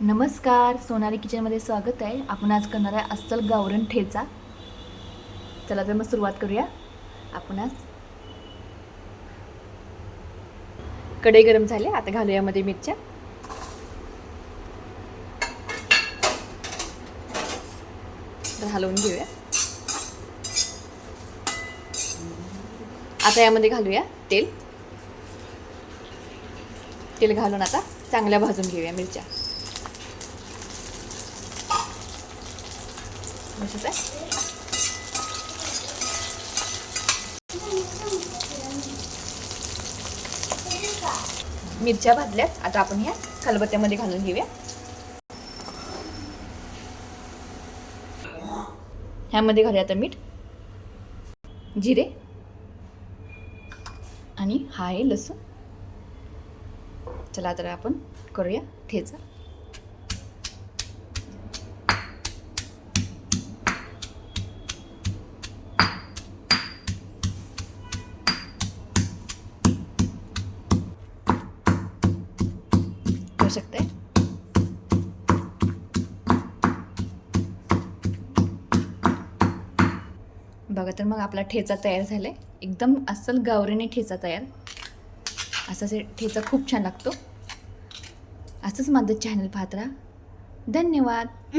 नमस्कार सोनाली किचनमध्ये स्वागत आहे. आपण आज करणार आहे अस्सल गावरण ठेचा. चला तर मग सुरुवात करूया. आपण आज कढई गरम झाले. आता घालूया मध्ये मिरच्या. घालवून हलवून घेऊया. आता यामध्ये घालूया तेल. तेल घालून आता चांगल्या भाजून घेऊया मिरच्या. बसत आहे मिरच्या भाजल्यात. आता आपण ह्या खलबत्त्यामध्ये घालून घेऊया. ह्यामध्ये घालूया आता मीठ जिरे आणि हा आहे लसूण. चला तर आपण करूया ठेचा. करू शकते. बघा तर मग आपला ठेचा तयार झालाय. एकदम अस्सल गावरीने ठेचा तयार. असा ठेचा खूप छान लागतो. असंच माझं चॅनल पाहत राहा. धन्यवाद.